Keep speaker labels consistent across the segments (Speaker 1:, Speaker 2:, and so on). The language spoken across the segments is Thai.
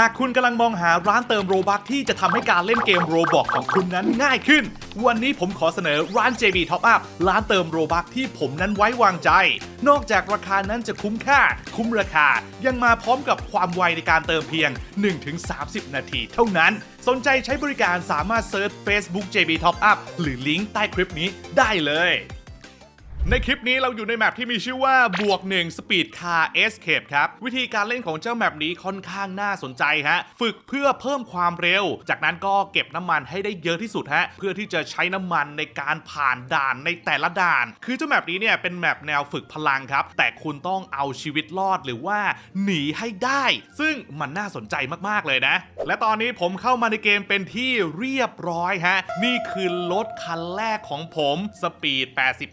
Speaker 1: หากคุณกำลังมองหาร้านเติมโรบัคที่จะทำให้การเล่นเกมโรบอกของคุณนั้นง่ายขึ้น วันนี้ผมขอเสนอร้าน JB Top Up ร้านเติมโรบัคที่ผมนั้นไว้วางใจ นอกจากราคานั้นจะคุ้มค่า คุ้มราคา ยังมาพร้อมกับความไวในการเติมเพียง 1-30 นาทีเท่านั้น สนใจใช้บริการสามารถเซิร์ช Facebook JB Top Up หรือลิงก์ใต้คลิปนี้ได้เลย ในคลิปนี้เราอยู่ในแมปที่มีชื่อว่าบวก1 Speed Car Escape ครับ วิธีการเล่นของเจ้าแมปนี้ค่อนข้างน่าสนใจฮะ ฝึกเพื่อเพิ่มความเร็ว จากนั้นก็เก็บน้ำมันให้ได้เยอะที่สุดฮะ เพื่อที่จะใช้น้ำมันในการผ่านด่านในแต่ละด่าน คือเจ้าแมปนี้เนี่ยเป็นแมปแนวฝึกพลังครับ แต่คุณต้องเอาชีวิตรอดหรือว่าหนีให้ได้ ซึ่งมันน่าสนใจมากๆเลยนะ และตอนนี้ผมเข้ามาในเกมเป็นที่เรียบร้อยฮะ นี่คือรถคันแรกของผมสปีด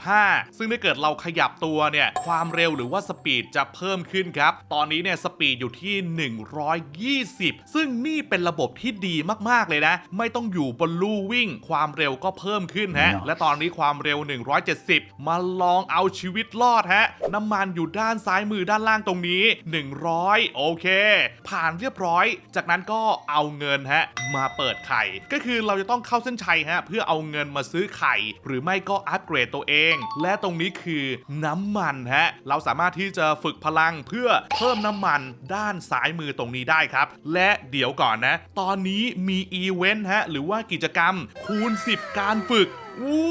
Speaker 1: 85ซึ่งถ้าเกิดเราขยับตัวเนี่ยความเร็วหรือว่าสปีดจะเพิ่มขึ้นครับ ตอนนี้เนี่ยสปีดอยู่ที่ 120 ซึ่งนี่เป็นระบบที่ดีมากๆเลยนะ ไม่ต้องอยู่บนลู่วิ่ง ความเร็วก็เพิ่มขึ้นฮะ และตอนนี้ความเร็ว 170 มาลองเอาชีวิตรอดฮะ น้ำมันอยู่ด้านซ้ายมือด้านล่างตรงนี้ 100 โอเค ผ่านเรียบร้อย จากนั้นก็เอาเงินฮะ มาเปิดไข่ ก็คือเราจะต้องเข้าเส้นชัยฮะ เพื่อเอาเงินมาซื้อไข่ หรือไม่ก็อัปเกรดตัวเอง และตรงนี้คือน้ำมันฮะเราสามารถที่จะฝึกพลังเพื่อเพิ่มน้ำมันด้านซ้ายมือตรงนี้ได้ครับ และเดี๋ยวก่อนนะ ตอนนี้มีอีเวนต์ฮะหรือว่ากิจกรรมคูณ 10 การฝึก อู้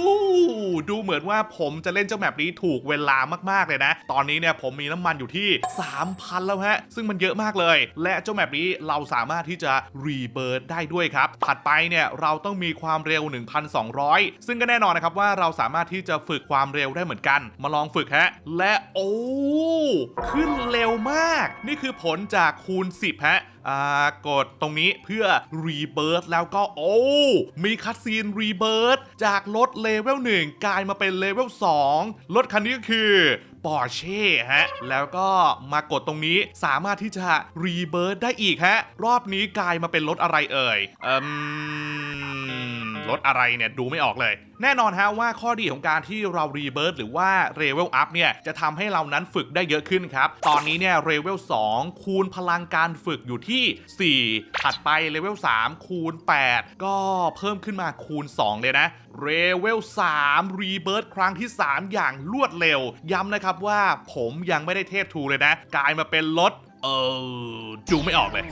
Speaker 1: ดูเหมือนว่าผมจะเล่นเจ้าแมปนี้ถูกเวลามากๆเลยนะ ตอนนี้เนี่ยผมมีน้ำมันอยู่ที่ 3,000 แล้วฮะ ซึ่งมันเยอะมากเลย และเจ้าแมปนี้เราสามารถที่จะรีเบิร์ดได้ด้วยครับ ถัดไปเนี่ยเราต้องมีความเร็ว 1,200 ซึ่งก็แน่นอนนะครับว่าเราสามารถที่จะฝึกความเร็วได้เหมือนกัน มาลองฝึกฮะ และโอ้ ขึ้นเร็วมาก นี่คือผลจากคูณ 10 ฮะ อ่ากดตรงนี้เพื่อรีเบิร์ตแล้วก็โอ้มีคัตซีนรีเบิร์ตจากรถเลเวล1กลายมาเป็นเลเวล2รถคันนี้ก็คือปอร์เช่ฮะ แล้วก็มากดตรงนี้สามารถที่จะรีเบิร์ตได้อีกฮะ รอบนี้กลายมาเป็นรถอะไรเอ่ย เอืม รถอะไรเนี่ยดูไม่ออกเลย แน่นอนฮะว่าข้อดีของการที่เรารีเบิร์ h หรือว่าเ e เวลอัพเนี่ยจะทำให้เรานั้นฝึกได้เยอะขึ้นครับ ตอนนี้เนี่ยเ e เวล2คูณพลังการฝึกอยู่ที่ 4 ถัดไปเลเวล3คูณ 8 ก็เพิ่มขึ้นมาคูณ 2 เลยนะเ e เวล3รีเบิร์ h ครั้งที่ 3 อย่างรวดเร็ว ย้ำนะครับว่าผมยังไม่ได้เทพทูเลยนะ กลายมาเป็นรถ เออดูไม่ออกเลย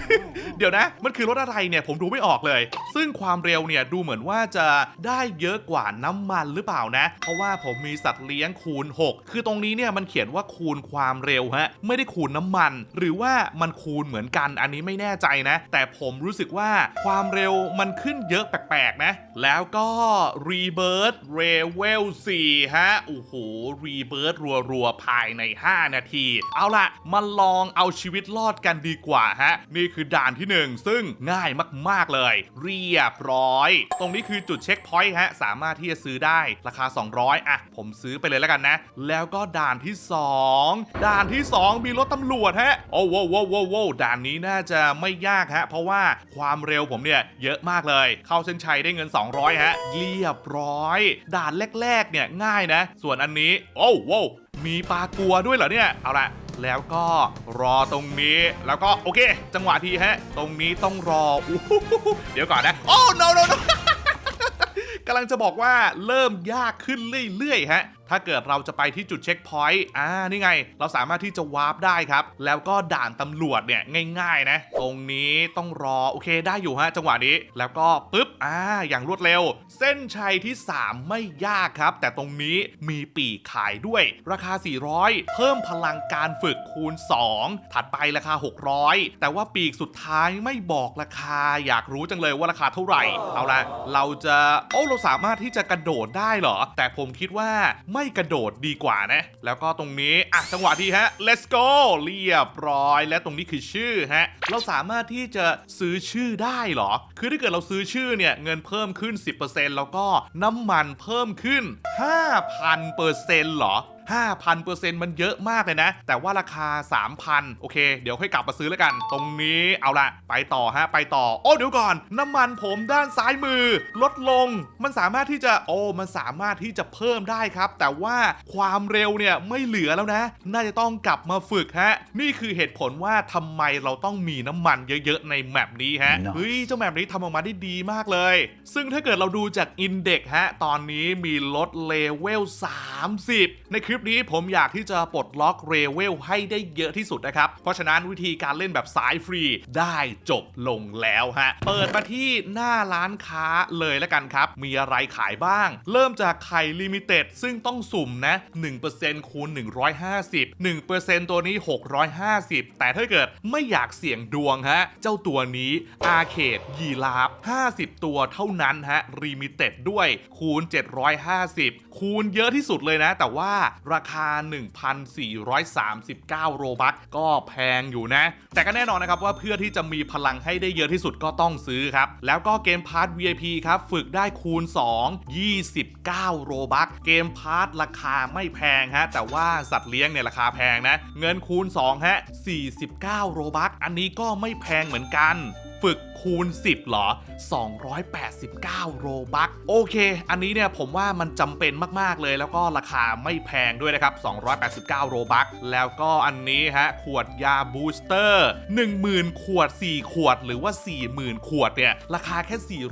Speaker 1: เดี๋ยวนะ มันคือรถอะไรเนี่ยผมดูไม่ออกเลย ซึ่งความเร็วเนี่ยดูเหมือนว่าจะได้เยอะกว่าน้ำมันหรือเปล่านะ เพราะว่าผมมีสัตว์เลี้ยงคูณ 6 คือตรงนี้เนี่ยมันเขียนว่าคูณความเร็วฮะไม่ได้คูณน้ำมัน หรือว่ามันคูณเหมือนกันอันนี้ไม่แน่ใจนะ แต่ผมรู้สึกว่าความเร็วมันขึ้นเยอะแปลกๆนะ แล้วก็ Rebirth Level 4ฮะโอ้โห Rebirth รัวๆภายใน 5 นาที เอาล่ะมาลองเอาชีวิตรอดกันดีกว่าฮะ นี่คือด่านที่ 1 ซึ่งง่ายมากๆเลย เรียบร้อย ตรงนี้คือจุดเช็คพอยต์ฮะ สามารถที่จะซื้อได้ราคา 200 อะ ผมซื้อไปเลยแล้วกันนะ แล้วก็ด่านที่ 2 ด่านที่ 2 มีรถตำรวจฮะ โอ้โว้โว้โว้โว้ด่านนี้น่าจะไม่ยากฮะ เพราะว่าความเร็วผมเนี่ยเยอะมากเลย เข้าเส้นชัยได้เงิน 200 ฮะ เรียบร้อย ด่านแรกๆเนี่ยง่ายนะ ส่วนอันนี้ โอ้โว้มีปลากัวด้วยเหรอเนี่ย เอาละแล้วก็รอตรงนี้แล้วก็โอเค จังหวะทีฮะ ตรงนี้ต้องรออู้เดี๋ยวก่อนนะ โอ้ no no no กำลังจะบอกว่าเริ่มยากขึ้นเรื่อยๆฮะ ถ้าเกิดเราจะไปที่จุดเช็คพอยต์อ่านี่ไง เราสามารถที่จะวาร์ปได้ครับ แล้วก็ด่านตำรวจเนี่ยง่ายๆนะ ตรงนี้ต้องรอโอเคได้อยู่ฮะจังหวะนี้ แล้วก็ปึ๊บอ่าอย่างรวดเร็ว เส้นชัยที่ 3 ไม่ยากครับ แต่ตรงนี้มีปีกขายด้วย ราคา 400 เพิ่มพลังการฝึกคูณ 2 ถัดไปราคา 600 แต่ว่าปีกสุดท้ายไม่บอกราคา อยากรู้จังเลยว่าราคาเท่าไหร่ เอาละเราจะโอ้เราสามารถที่จะกระโดดได้เหรอ แต่ผมคิดว่าไม่กระโดดดีกว่านะ แล้วก็ตรงนี้ อะจังหวะที่ฮะ let's go เรียบร้อย และตรงนี้คือชื่อฮะ เราสามารถที่จะซื้อชื่อได้เหรอ คือถ้าเกิดเราซื้อชื่อเนี่ยเงินเพิ่มขึ้น 10%แล้วก็น้ำมันเพิ่มขึ้น 5,000%เหรอ 5,000%มันเยอะมากเลยนะ แต่ว่าราคา 3,000 โอเค เดี๋ยวค่อยกลับมาซื้อแล้วกัน ตรงนี้เอาละไปต่อฮะ ไปต่อ โอ้เดี๋ยวก่อน น้ำมันผมด้านซ้ายมือ ลดลง มันสามารถที่จะ โอ้ มันสามารถที่จะเพิ่มได้ครับ แต่ว่าความเร็วเนี่ยไม่เหลือแล้วนะ น่าจะต้องกลับมาฝึกฮะ นี่คือเหตุผลว่าทำไมเราต้องมีน้ำมันเยอะๆ ในแมปนี้ฮะ
Speaker 2: เนอะ
Speaker 1: เฮ้ย เจ้าแมปนี้ทำออกมาได้ดีมากเลย ซึ่งถ้าเกิดเราดูจากอินเด็กฮะ ตอนนี้มีลดเลเวล30 ในคลิปนี้ผมอยากที่จะปลดล็อกเลเวลให้ได้เยอะที่สุดนะครับ เพราะฉะนั้นวิธีการเล่นแบบสายฟรีได้จบลงแล้วฮะ เปิดมาที่หน้าร้านค้าเลยแล้วกันครับ มีอะไรขายบ้าง เริ่มจากไข่ลิมิเต็ดซึ่งต้องสุ่มนะ 1%คูณ 150 1%ตัวนี้ 650 แต่ถ้าเกิดไม่อยากเสี่ยงดวงฮะ เจ้าตัวนี้อาเคดยีราฟ50 ตัวเท่านั้นฮะลิมิเต็ดด้วยคูณ 750 คูณเยอะที่สุดเลยนะ แต่ว่าราคา 1,439 โรบัคก็แพงอยู่นะ แต่ก็แน่นอนนะครับว่าเพื่อที่จะมีพลังให้ได้เยอะที่สุดก็ต้องซื้อครับ แล้วก็เกมพาร์ท VIP ครับ ฝึกได้คูณ 2 29 โรบัคเกมพาร์ทราคาไม่แพงฮะ แต่ว่าสัตว์เลี้ยงเนี่ยราคาแพงนะ เงินคูณ2ฮะ49 โรบัคอันนี้ก็ไม่แพงเหมือนกัน ฝึกคูณ 10เหรอ 289 โรบัคโอเค อันนี้เนี่ยผมว่ามันจำเป็นมากๆเลย แล้วก็ราคาไม่แพงด้วยนะครับ 289 โรบัคแล้วก็อันนี้ฮะ ขวดยาบูสเตอร์ 10,000 ขวด 4 ขวดหรือว่า 40,000 ขวดเนี่ย ราคาแค่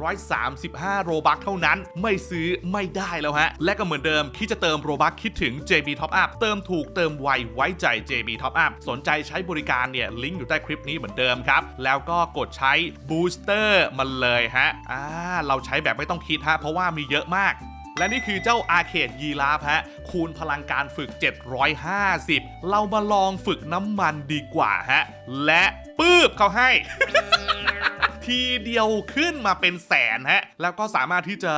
Speaker 1: 435 โรบัคเท่านั้นไม่ซื้อไม่ได้แล้วฮะ และก็เหมือนเดิมคิดจะเติมโรบัคคิดถึง JB Top Up เติมถูกเติมไวไว้ใจ JB Top Up สนใจใช้บริการเนี่ยลิงก์อยู่ใต้คลิปนี้เหมือนเดิมครับแล้วก็กดใช้บูสเตอร์มันเลยฮะอ่าเราใช้แบบไม่ต้องคิดฮะเพราะว่ามีเยอะมาก และนี่คือเจ้าอาเคดยีราฟฮะคูณพลังการฝึก 750 เรามาลองฝึกน้ำมันดีกว่าฮะ และปื๊บเขาให้ ทีเดียวขึ้นมาเป็นแสนฮะ แล้วก็สามารถที่จะ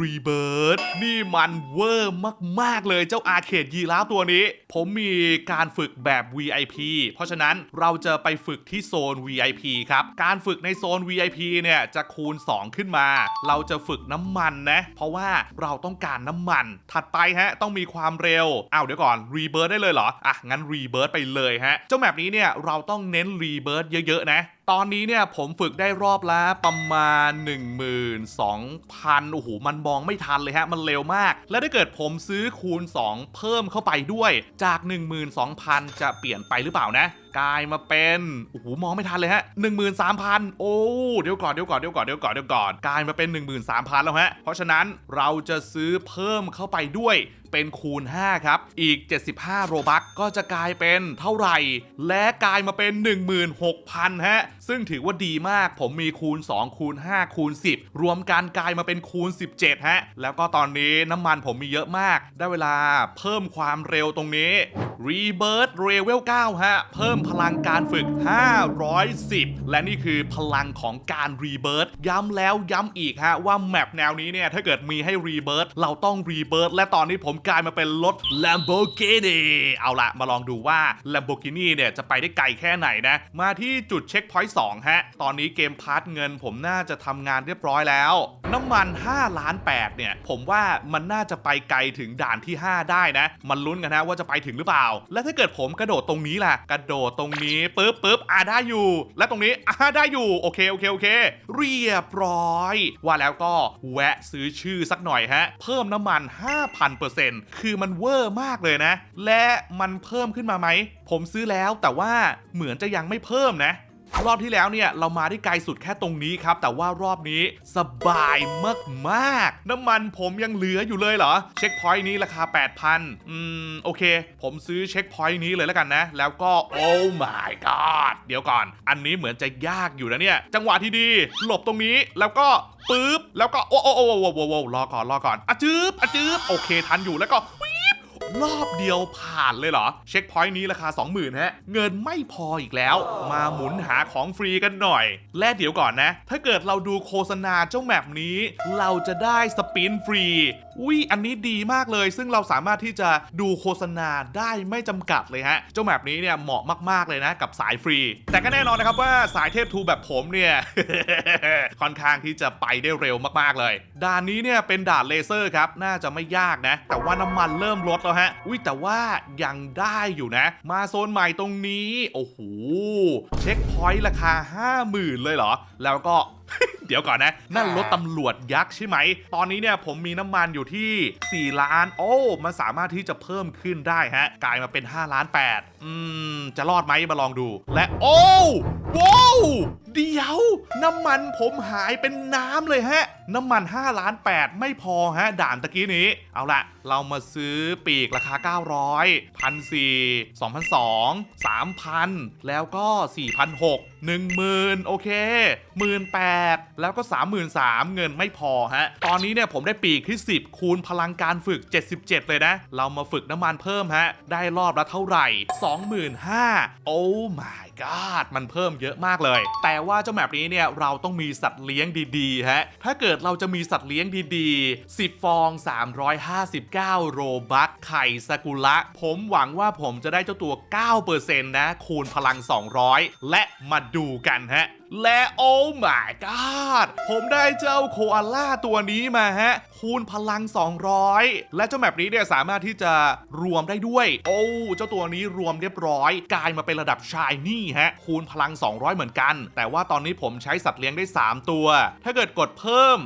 Speaker 1: รีเบิร์ดนี่มันเวอร์มาก ๆ เลยเจ้าอาเคดยีราฟตัวนี้ ผมมีการฝึกแบบ VIP เพราะฉะนั้นเราจะไปฝึกที่โซน VIP ครับ การฝึกในโซน VIP เนี่ยจะคูณ 2 ขึ้นมา เราจะฝึกน้ำมันนะ เพราะว่าเราต้องการน้ำมัน ถัดไปฮะ ต้องมีความเร็วอ้าวเดี๋ยวก่อนรีเบิร์ดได้เลยเหรอ อะ งั้นรีเบิร์ดไปเลยฮะ เจ้าแมปนี้เนี่ยเราต้องเน้นรีเบิร์ดเยอะ ๆ นะ ตอนนี้เนี่ยผมฝึกได้รอบละประมาณ 12,000 โอ้โห มันมองไม่ทันเลยฮะ มันเร็วมาก และถ้าเกิดผมซื้อคูณ 2 เพิ่มเข้าไปด้วย จาก 12,000 จะเปลี่ยนไปหรือเปล่านะ กลายมาเป็นโอ้โหมองไม่ทันเลยฮะ13,000 โอ้เดี๋ยวก่อนเดี๋ยวก่อนเดี๋ยวก่อนเดี๋ยวก่อนเดี๋ยวก่อนกลายมาเป็น 13,000 แล้วฮะเพราะฉะนั้นเราจะซื้อเพิ่มเข้าไปด้วยเป็นคูณ 5 ครับ อีก 75 โรบัคก็จะกลายเป็นเท่าไหร่ และกลายมาเป็น 16,000 ฮะ ซึ่งถือว่าดีมาก ผมมีคูณ 2 คูณ 5 คูณ 10 รวมกันกลายมาเป็นคูณ 17 ฮะ แล้วก็ตอนนี้น้ำมันผมมีเยอะมาก ได้เวลาเพิ่มความเร็วตรงนี้ Rebirth Level 9 ฮะ เพิ่มพลังการฝึก 510 และนี่คือพลังของการ Rebirth ย้ำแล้วย้ำอีกฮะว่าแมปแนวนี้เนี่ย ถ้าเกิดมีให้ Rebirth เราต้อง Rebirth และตอนนี้ผมกลายมาเป็นรถ Lamborghini เอาละมาลองดูว่า Lamborghini เนี่ยจะไปได้ไกลแค่ไหนนะ มาที่จุดเช็คพอยต์2ฮะ ตอนนี้เกมพาร์ทเงินผมน่าจะทำงานเรียบร้อยแล้ว น้ำมัน 5 ล้าน 8 เนี่ย ผมว่ามันน่าจะไปไกลถึงด่านที่ 5 ได้นะ มันลุ้นกันนะว่าจะไปถึงหรือเปล่า และถ้าเกิดผมกระโดดตรงนี้ล่ะ กระโดดตรงนี้ปึ๊บปึ๊บอ่าได้อยู่ และตรงนี้อ่าได้อยู่โอเคโอเคโอเค เรียบร้อย ว่าแล้วก็แวะซื้อชื่อสักหน่อยฮะ เพิ่มน้ำมัน 5,000%คือมันเวอร์มากเลยนะ และมันเพิ่มขึ้นมาไหม ผมซื้อแล้วแต่ว่าเหมือนจะยังไม่เพิ่มนะ รอบที่แล้วเนี่ยเรามาได้ไกลสุดแค่ตรงนี้ครับ แต่ว่ารอบนี้สบายมากๆน้ำมันผมยังเหลืออยู่เลยเหรอ เช็คพอยต์นี้ราคา 8,000 อืม โอเค ผมซื้อเช็คพอยต์นี้เลยแล้วกันนะ แล้วก็โอ้ my god เดี๋ยวก่อน อันนี้เหมือนจะยากอยู่นะเนี่ย จังหวะที่ดี หลบตรงนี้แล้วก็ปึ๊บแล้วก็โอ้โอ้โอ้โอ้โอ้รอก่อนรอก่อนอะจืบอะจืบโอเคทันอยู่แล้วก็วีบ รอบเดียวผ่านเลยเหรอ เช็คพอยต์นี้ราคา 20,000ฮะ เงินไม่พออีกแล้ว มาหมุนหาของฟรีกันหน่อย และเดี๋ยวก่อนนะ ถ้าเกิดเราดูโฆษณาเจ้าแมปนี้ เราจะได้สปินฟรีอุ้ยอันนี้ดีมากเลย ซึ่งเราสามารถที่จะดูโฆษณาได้ไม่จำกัดเลยฮะ เจ้าแมปนี้เนี่ยเหมาะมาก ๆ เลยนะ กับสายฟรี แต่ก็แน่นอนนะครับว่าสายเทพทูแบบผมเนี่ย ค่อนข้างที่จะไปได้เร็วมาก ๆ เลย ด่านนี้เนี่ยเป็นด่านเลเซอร์ครับ น่าจะไม่ยากนะ แต่ว่าน้ำมันเริ่มลดแล้วฮะฮะอุ้ยแต่ว่ายังได้อยู่นะ มาโซนใหม่ตรงนี้ โอ้โห เช็คพอยต์ราคา 50,000 เลยเหรอ แล้วก็ เดี๋ยวก่อนนะ นั่นรถตำรวจยักษ์ใช่ไหม ตอนนี้เนี่ยผมมีน้ำมันอยู่ที่ 4 ล้าน โอ้ มันสามารถที่จะเพิ่มขึ้นได้ฮะ กลายมาเป็น 5 ล้าน 8 อืม จะรอดไหมมาลองดู และโอ้ว้าวเดี๋ยว น้ำมันผมหายเป็นน้ำเลยฮะ น้ำมัน 5 ล้าน 8 ไม่พอฮะ ด่านตะกี้นี้ เอาละเรามาซื้อปีกราคา 900 1,400 2,200 3,000 แล้วก็ 4,600 10,000 โอเค 18,000แล้วก็ 33,000 เงินไม่พอฮะ ตอนนี้เนี่ยผมได้ปีกที่ 10 คูณพลังการฝึก 77 เลยนะ เรามาฝึกน้ำมันเพิ่มฮะ ได้รอบละเท่าไหร่ 25,000 โอ้ my god มันเพิ่มเยอะมากเลย แต่ว่าเจ้าแมปนี้เนี่ยเราต้องมีสัตว์เลี้ยงดีๆฮะถ้าเกิดเราจะมีสัตว์เลี้ยงดีๆ 10 ฟอง 359 โรบัคไข่ซากุระ ผมหวังว่าผมจะได้เจ้าตัว 9%นะ คูณพลัง 200 และมาดูกันฮะและโอ้ my god ผมได้เจ้าโคอาล่าตัวนี้มาฮะ คูณพลัง 200 และเจ้าแมปนี้เนี่ยสามารถที่จะรวมได้ด้วย โอ้ เจ้าตัวนี้รวมเรียบร้อย กลายมาเป็นระดับชายนี่ฮะ คูณพลัง 200 เหมือนกัน แต่ว่าตอนนี้ผมใช้สัตว์เลี้ยงได้ 3 ตัว ถ้าเกิดกดเพิ่ม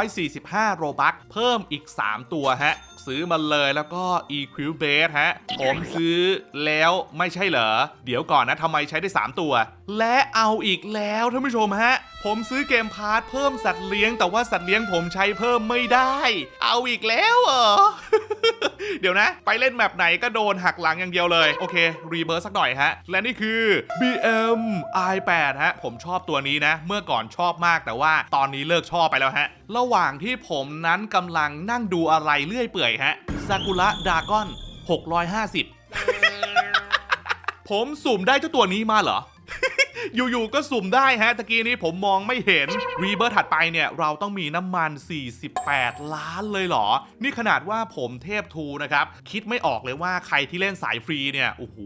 Speaker 1: 145 โรบัคเพิ่มอีก 3 ตัวฮะ ซื้อมาเลยแล้วก็ EQ Base ฮะ ผมซื้อแล้วไม่ใช่เหรอ เดี๋ยวก่อนนะทำไมใช้ได้ 3 ตัว และเอาอีกแล้วท่านผู้ชมฮะ ผมซื้อเกมพาร์ทเพิ่มสัตว์เลี้ยง แต่ว่าสัตว์เลี้ยงผมใช้เพิ่มไม่ได้ เอาอีกแล้วเหรอ เดี๋ยวนะ ไปเล่นแมปไหนก็โดนหักหลังอย่างเดียวเลย โอเค รีเบิร์สสักหน่อยฮะ และนี่คือ BM i8 ฮะ ผมชอบตัวนี้นะ เมื่อก่อนชอบมากแต่ว่าตอนนี้เลิกชอบไปแล้วฮะ ระหว่างที่ผมนั้นกำลังนั่งดูอะไรเลื่อยเปื่อยฮะซากุระดากอน 650 ผมสุ่มได้เจ้าตัวนี้มาเหรอ อยู่ๆก็สุ่มได้ฮะตะกี้นี้ผมมองไม่เห็นรีเบิร์ถัดไปเนี่ย เราต้องมีน้ำมัน 48 ล้านเลยเหรอ นี่ขนาดว่าผมเทพทูนะครับ คิดไม่ออกเลยว่าใครที่เล่นสายฟรีเนี่ย โอ้โห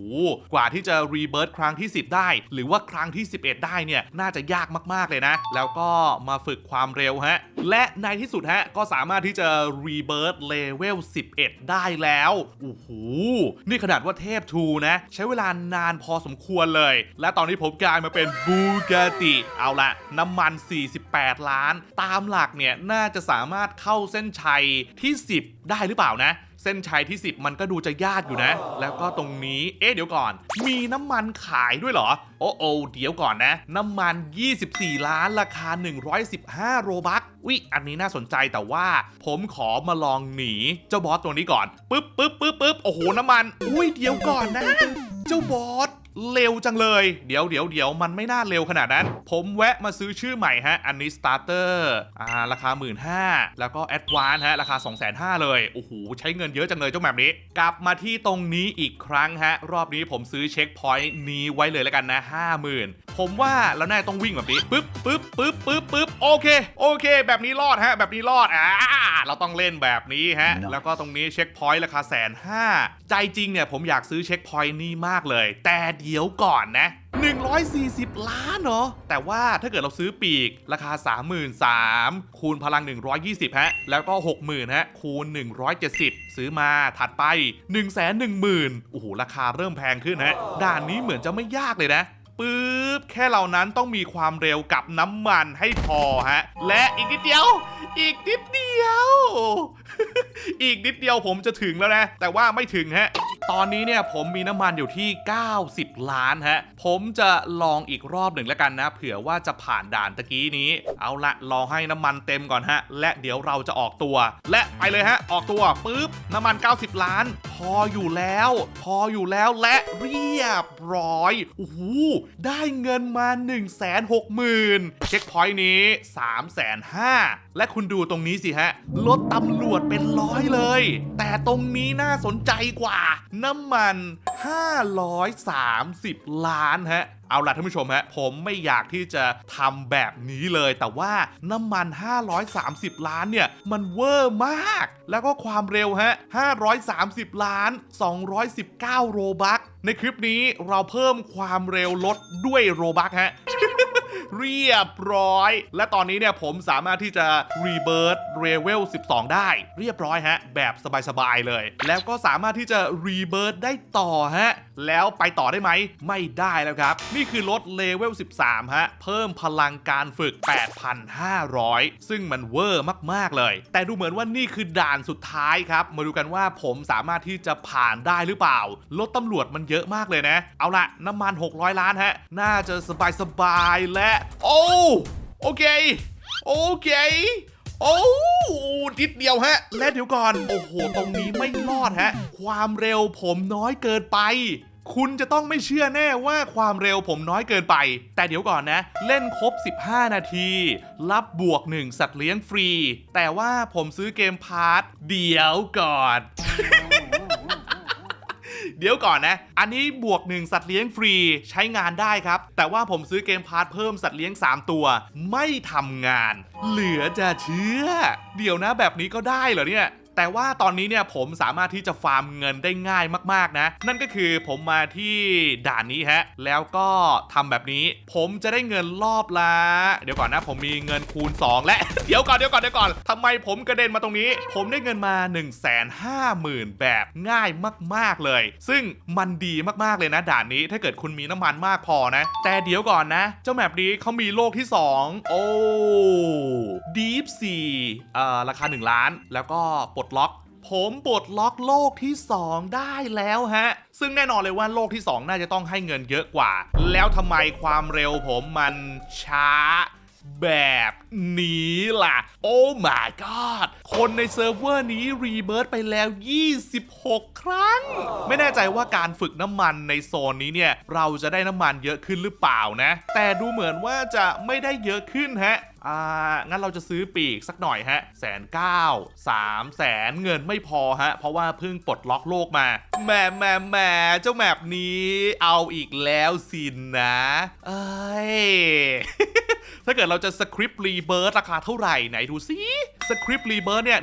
Speaker 1: กว่าที่จะรีเบิร์ตครั้งที่ 10 ได้ หรือว่าครั้งที่ 11 ได้เนี่ย น่าจะยากมากๆเลยนะ แล้วก็มาฝึกความเร็วฮะ และในที่สุดฮะ ก็สามารถที่จะรีเบิร์ตเลเวล 11 ได้แล้ว โอ้โห นี่ขนาดว่าเทพทูนะ ใช้เวลานานพอสมควรเลย และตอนนี้ผมกลายมาเป็นบูกาติเอาละน้ำมัน 48 ล้าน ตามหลักเนี่ยน่าจะสามารถเข้าเส้นชัยที่ 10 ได้หรือเปล่านะเส้นชัยที่ 10 มันก็ดูจะยากอยู่นะ แล้วก็ตรงนี้ เอ๊ะ เดี๋ยวก่อน มีน้ำมันขายด้วยเหรอ โอ้โอเดี๋ยวก่อนนะ น้ำมัน 24 ล้านราคา 115 โรบัควิอันนี้น่าสนใจแต่ว่าผมขอมาลองหนีเจ้าบอสตัวนี้ก่อน ปึ๊บปึ๊บปึ๊บปึ๊บโอ้โห น้ำมัน อุ้ย เดี๋ยวก่อนนะ เจ้าบอส เร็วจังเลย เดี๋ยวเดี๋ยวเดี๋ยวมันไม่น่าเร็วขนาดนั้น ผมแวะมาซื้อชื่อใหม่ฮะ อันนี้ starter อ่าราคา 1 5ื่นแล้วก็ advance ฮะ ราคา 2 5 0 0 0เลย โอ้โห ใช้เงินเยอะจังเลยเจ้าแบบนี้ กลับมาที่ตรงนี้อีกครั้งฮะ รอบนี้ผมซื้อเช็คพอยต์นี้ไว้เลยแล้วกันนะ 50,000 ผมว่าเราน่าจะต้องวิ่งแบบนี้ปึ๊บปึ๊บปึ๊บปึ๊บปึ๊บโอเค โอเค แบบนี้รอดฮะ แบบนี้รอดอ่าเราต้องเล่นแบบนี้ฮะ แล้วก็ตรงนี้เช็คพอยต์ราคาแสนห้าใจจริงเนี่ยผมอยากซื้อเช็คพอยต์นี้มากเลย แต่เดี๋ยวก่อนนะ 140 ล้านเหรอแต่ว่าถ้าเกิดเราซื้อปีกราคา 33,000คูณพลัง 120 ฮะ แล้วก็ 60,000 ฮะ คูณ 170 ซื้อมาถัดไป 110,000โอ้โห ราคาเริ่มแพงขึ้นฮะ ด่านนี้เหมือนจะไม่ยากเลยนะปึ๊บแค่เหล่านั้นต้องมีความเร็วกับน้ำมันให้พอฮะ และอีกนิดเดียว อีกนิดเดียว อีกนิดเดียวผมจะถึงแล้วนะ แต่ว่าไม่ถึงฮะ ตอนนี้เนี่ยผมมีน้ำมันอยู่ที่ 90 ล้านฮะ ผมจะลองอีกรอบหนึ่งแล้วกันนะ เผื่อว่าจะผ่านด่านตะกี้นี้ เอาละรอให้น้ำมันเต็มก่อนฮะ และเดี๋ยวเราจะออกตัว และไปเลยฮะ ออกตัวปุ๊บ น้ำมัน 90 ล้าน พออยู่แล้ว พออยู่แล้วและเรียบร้อยโอ้โหได้เงินมา 1 6 0 0 0 0เช็คพอยต์นี้ 3 5 0 0 0และคุณดูตรงนี้สิฮะ รถตำรวจเป็นร้อยเลย แต่ตรงนี้น่าสนใจกว่า น้ำมัน 530 ล้านฮะ เอาล่ะท่านผู้ชมฮะผมไม่อยากที่จะทำแบบนี้เลย แต่ว่าน้ำมัน 530 ล้านเนี่ย มันเวอร์มาก แล้วก็ความเร็วฮะ 530 ล้าน 219 โรบัคในคลิปนี้เราเพิ่มความเร็วลดด้วยโรบัคฮะเรียบร้อย และตอนนี้เนี่ยผมสามารถที่จะรีเบิร์ดเรเวล 12 ได้ เรียบร้อยฮะ แบบสบาย ๆ เลย แล้วก็สามารถที่จะรีเบิร์ดได้ต่อฮะ แล้วไปต่อได้ไหม ไม่ได้แล้วครับนี่คือลดเลเวล 13 ฮะ เพิ่มพลังการฝึก 8,500 ซึ่งมันเวอร์มาก ๆ เลย แต่ดูเหมือนว่านี่คือด่านสุดท้ายครับ มาดูกันว่าผมสามารถที่จะผ่านได้หรือเปล่า รถตำรวจมันเยอะมากเลยนะ เอาละน้ำมัน 600 ล้านฮะ น่าจะสบายๆและ โอ้โอเค โอเคโอ้นิดเดียวฮะ และเดี๋ยวก่อน โอ้โห ตรงนี้ไม่รอดฮะ ความเร็วผมน้อยเกินไป คุณจะต้องไม่เชื่อแน่ว่าความเร็วผมน้อยเกินไป แต่เดี๋ยวก่อนนะ เล่นครบ 15 นาที รับบวก 1 สัตว์เลี้ยงฟรี แต่ว่าผมซื้อเกมพาร์ทเดี๋ยวก่อน เดี๋ยวก่อนนะ อันนี้บวก 1 สัตว์เลี้ยงฟรีใช้งานได้ครับ แต่ว่าผมซื้อเกมพาร์ทเพิ่มสัตว์เลี้ยง 3 ตัว ไม่ทำงาน เหลือจะเชื่อ เดี๋ยวนะแบบนี้ก็ได้เหรอเนี่ย แต่ว่าตอนนี้เนี่ยผมสามารถที่จะฟาร์มเงินได้ง่ายมากๆนะ นั่นก็คือผมมาที่ด่านนี้ฮะ แล้วก็ทำแบบนี้ ผมจะได้เงินรอบละ เดี๋ยวก่อนนะ ผมมีเงินคูณ 2 และ เดี๋ยวก่อนเดี๋ยวก่อนเดี๋ยวก่อนทำไมผมกระเด็นมาตรงนี้ ผมได้เงินมา 1 5 0 0 0 0 แบบง่ายมาก ๆเลย ซึ่งมันดีมากๆเลยนะ ด่านนี้ถ้าเกิดคุณมีน้ำมันมากพอนะ แต่เดี๋ยวก่อนนะ เจ้าแมปนี้เขามีโลกที่ 2 โอ้ดีฟซีเอ่อราคา 1 ล้านแล้วก็ปลดล็อก ผมปลดล็อกโลกที่ 2 ได้แล้วฮะ ซึ่งแน่นอนเลยว่าโลกที่ 2 น่าจะต้องให้เงินเยอะกว่า แล้วทำไมความเร็วผมมันช้าแบบนี้ล่ะ โอ้ my god คนในเซิร์ฟเวอร์นี้รีเบิร์ตไปแล้ว 26 ครั้ง ไม่แน่ใจว่าการฝึกน้ำมันในโซนนี้เนี่ย เราจะได้น้ำมันเยอะขึ้นหรือเปล่านะ แต่ดูเหมือนว่าจะไม่ได้เยอะขึ้นฮะ อ่า งั้นเราจะซื้อปีกสักหน่อยฮะแสนเก้าสามแสนเงินไม่พอฮะ เพราะว่าเพิ่งปลดล็อกโลกมา แหมแหมแหมเจ้าแมปนี้เอาอีกแล้วสินนะ เอ้ย ถ้าเกิดเราจะสคริปต์รีเบิร์ตราคาเท่าไหร่ไหนดูซิสคริปต์รีเบิร์ตเนี่ย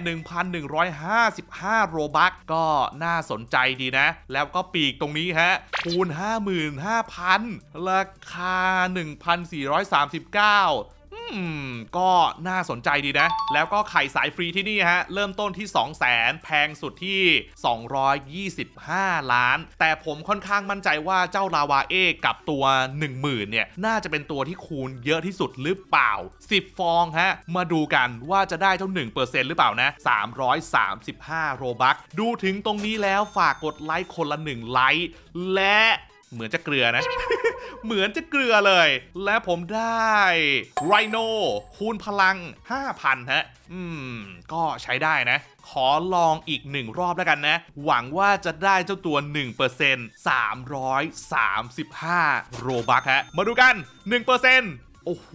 Speaker 1: 1,155 โรบัคก็น่าสนใจดีนะ แล้วก็ปีกตรงนี้ฮะ คูณ 55,000 ราคา 1,439อืม ก็น่าสนใจดีนะ แล้วก็ไข่สายฟรีที่นี่ฮะ เริ่มต้นที่ 2 0 0แสนแพงสุดที่ 225 ล้าน แต่ผมค่อนข้างมั่นใจว่าเจ้าลาวาเอกับตัว 10,000เนี่ย น่าจะเป็นตัวที่คูณเยอะที่สุดหรือเปล่า 10 ฟองฮะ มาดูกันว่าจะได้เจ้า 1%หรือเปล่านะ 335 โรบัคดูถึงตรงนี้แล้วฝากกดไลค์คนละ 1 ไลค์และเหมือนจะเกลือนะ เหมือนจะเกลือเลย และผมได้ไรโนคูณพลัง 5,000 ฮะ อืม ก็ใช้ได้นะ ขอลองอีกหนึ่งรอบแล้วกันนะ หวังว่าจะได้เจ้าตัว 1% 335 โรบัคฮะ มาดูกัน 1% โอ้โห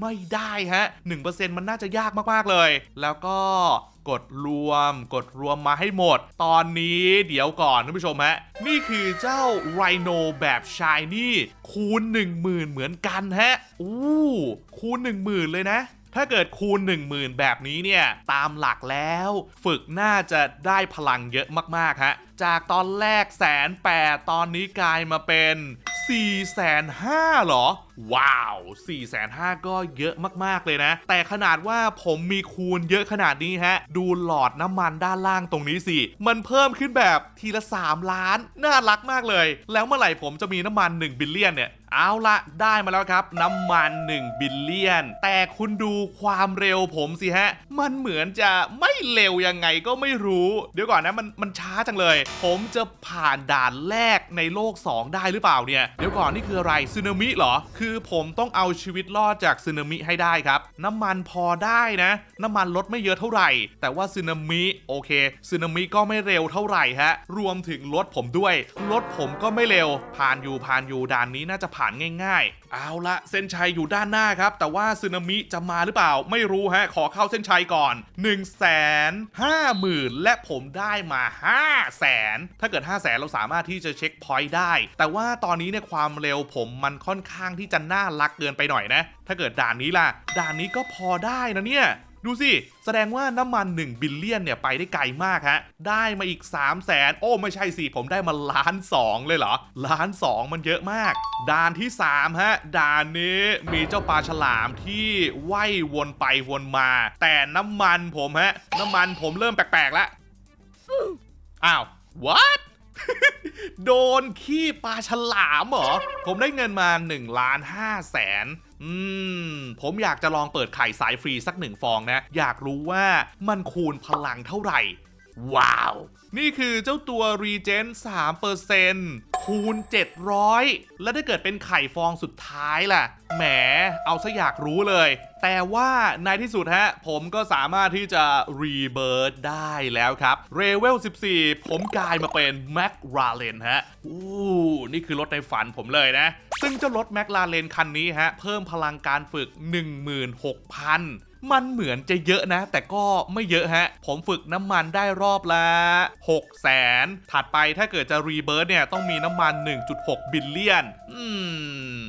Speaker 1: ไม่ได้ฮะ 1%มันน่าจะยากมาก ๆ เลย แล้วก็กดรวม กดรวมมาให้หมด ตอนนี้เดี๋ยวก่อนท่านผู้ชมฮะ นี่คือเจ้าไรโนแบบชายนี่ คูณ 10,000 เหมือนกันฮะ อู้ คูณ 10,000 เลยนะ ถ้าเกิดคูณ 10,000 แบบนี้เนี่ย ตามหลักแล้ว ฝึกน่าจะได้พลังเยอะมาก ๆ ฮะ จากตอนแรกแสนแปดตอนนี้กลายมาเป็น4 5 0 0 0เหรอ ว้าว4 5 0 0 0ก็เยอะมาก ๆ เลยนะ แต่ขนาดว่าผมมีคูณเยอะขนาดนี้ฮะ ดูหลอดน้ำมันด้านล่างตรงนี้สิ มันเพิ่มขึ้นแบบทีละ 3 ล้าน น่ารักมากเลย แล้วเมื่อไหร่ผมจะมีน้ำมัน 1 บิลเลียนเนี่ย เอาละได้มาแล้วครับ น้ำมัน 1 บิลเลียน แต่คุณดูความเร็วผมสิฮะ มันเหมือนจะไม่เร็วยังไงก็ไม่รู้ เดี๋ยวก่อนนะมันมันช้าจังเลย ผมจะผ่านด่านแรกในโลก 2 ได้หรือเปล่าเนี่ย เดี๋ยวก่อนนี่คืออะไรซึนามิเหรอ คือผมต้องเอาชีวิตรอดจากซึนามิให้ได้ครับ น้ำมันพอได้นะ น้ำมันลดไม่เยอะเท่าไหร่ แต่ว่าซึนามิโอเคซึนามิก็ไม่เร็วเท่าไหร่ฮะรวมถึงรถผมด้วยรถผมก็ไม่เร็ว ผ่านอยู่ผ่านอยู่ด่านนี้น่าจะผ่านง่าย ๆ เอาละเส้นชัยอยู่ด้านหน้าครับ แต่ว่าซึนามิจะมาหรือเปล่าไม่รู้ฮะ ขอเข้าเส้นชัยก่อน 1 5 0 0 0 0 และผมได้มา 5 0 0 0 0 0 ถ้าเกิด 5 0 0 0 0 0 เราสามารถที่จะเช็คพอยต์ได้ แต่ว่าตอนนี้เนี่ยความเร็วผมมันค่อนข้างที่จะน่ารักเกินไปหน่อยนะ ถ้าเกิดด่านนี้ล่ะ ด่านนี้ก็พอได้นะเนี่ย ดูสิ แสดงว่าน้ำมัน 1 บิลเลียนเนี่ย ไปได้ไกลมากฮะ ได้มาอีก 3 0 0แสนโอ้ ไม่ใช่สิ ผมได้มาล้านสองเลยเหรอ ล้านสองมันเยอะมาก ด่านที่ 3 ฮะ ด่านนี้มีเจ้าปลาฉลามที่ว่ายวนไปวนมา แต่น้ำมันผมฮะ น้ำมันผมเริ่มแปลกๆแล้วอ้าว what โดนขี้ปลาฉลามเหรอ ผมได้เงินมา1ล้าน5แสน อืม ผมอยากจะลองเปิดไข่สายฟรีสักหนึ่งฟองนะ อยากรู้ว่ามันคูณพลังเท่าไหร่ ว้าว นี่คือเจ้าตัว Regen 3%คูณ 700 แล้วถ้าเกิดเป็นไข่ฟองสุดท้ายล่ะ แหม เอาซะอยากรู้เลย แต่ว่าในที่สุดฮะ ผมก็สามารถที่จะ Rebirth ได้แล้วครับ r e v e l 14 ผมกลายมาเป็น Mac r a l e n ฮะ อู้นี่คือรถในฝันผมเลยนะ ซึ่งเจ้ารถ Mac r a l e n คันนี้ฮะ เพิ่มพลังการฝึก 16,000 มันเหมือนจะเยอะนะ แต่ก็ไม่เยอะฮะ ผมฝึกน้ำมันได้รอบละ6แสนถัดไปถ้าเกิดจะรีเบิร์ดเนี่ย ต้องมีน้ำมัน 1.6 บิลเลียน อืม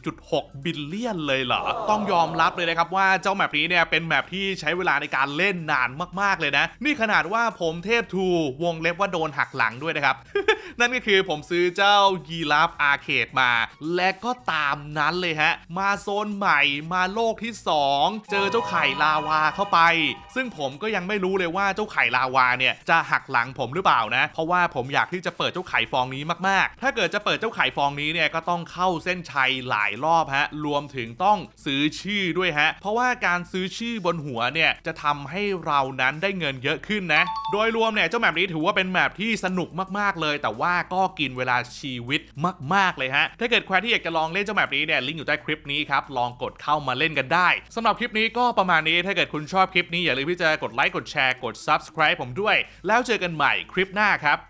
Speaker 1: 1.6 บิลเลียนเลยเหรอ ต้องยอมรับเลยนะครับว่าเจ้าแมปนี้เนี่ยเป็นแมปที่ใช้เวลาในการเล่นนานมากๆเลยนะ นี่ขนาดว่าผมเทพทูวงเล็บว่าโดนหักหลังด้วยนะครับ นั่นก็คือผมซื้อเจ้ายีราฟอาร์เคดมา และก็ตามนั้นเลยฮะ มาโซนใหม่มาโลกที่ 2 เจอเจ้าาไข่ลาวาเข้าไป ซึ่งผมก็ยังไม่รู้เลยว่าเจ้าไข่ลาวาเนี่ยจะหักหลังผมหรือเปล่านะ เพราะว่าผมอยากที่จะเปิดเจ้าไข่ฟองนี้มากๆ ถ้าเกิดจะเปิดเจ้าไข่ฟองนี้เนี่ยก็ต้องเข้าเส้นชัยหลายรอบฮะ รวมถึงต้องซื้อชื่อด้วยฮะ เพราะว่าการซื้อชื่อบนหัวเนี่ยจะทำให้เรานั้นได้เงินเยอะขึ้นนะ โดยรวมเนี่ยเจ้าแมปนี้ถือว่าเป็นแมปที่สนุกมากๆเลย แต่ว่าก็กินเวลาชีวิตมาก ๆเลยฮะ ถ้าเกิดใครที่อยากจะลองเล่นเจ้าแมปนี้เนี่ยลิงก์อยู่ใต้คลิปนี้ครับ ลองกดเข้ามาเล่นกันได้สำหรับคลิปนี้ก็ประมาณนี้ถ้าเกิดคุณชอบคลิปนี้อย่าลืมที่จะกดไลค์กดแชร์กด subscribe ผมด้วย แล้วเจอกันใหม่คลิปหน้าครับ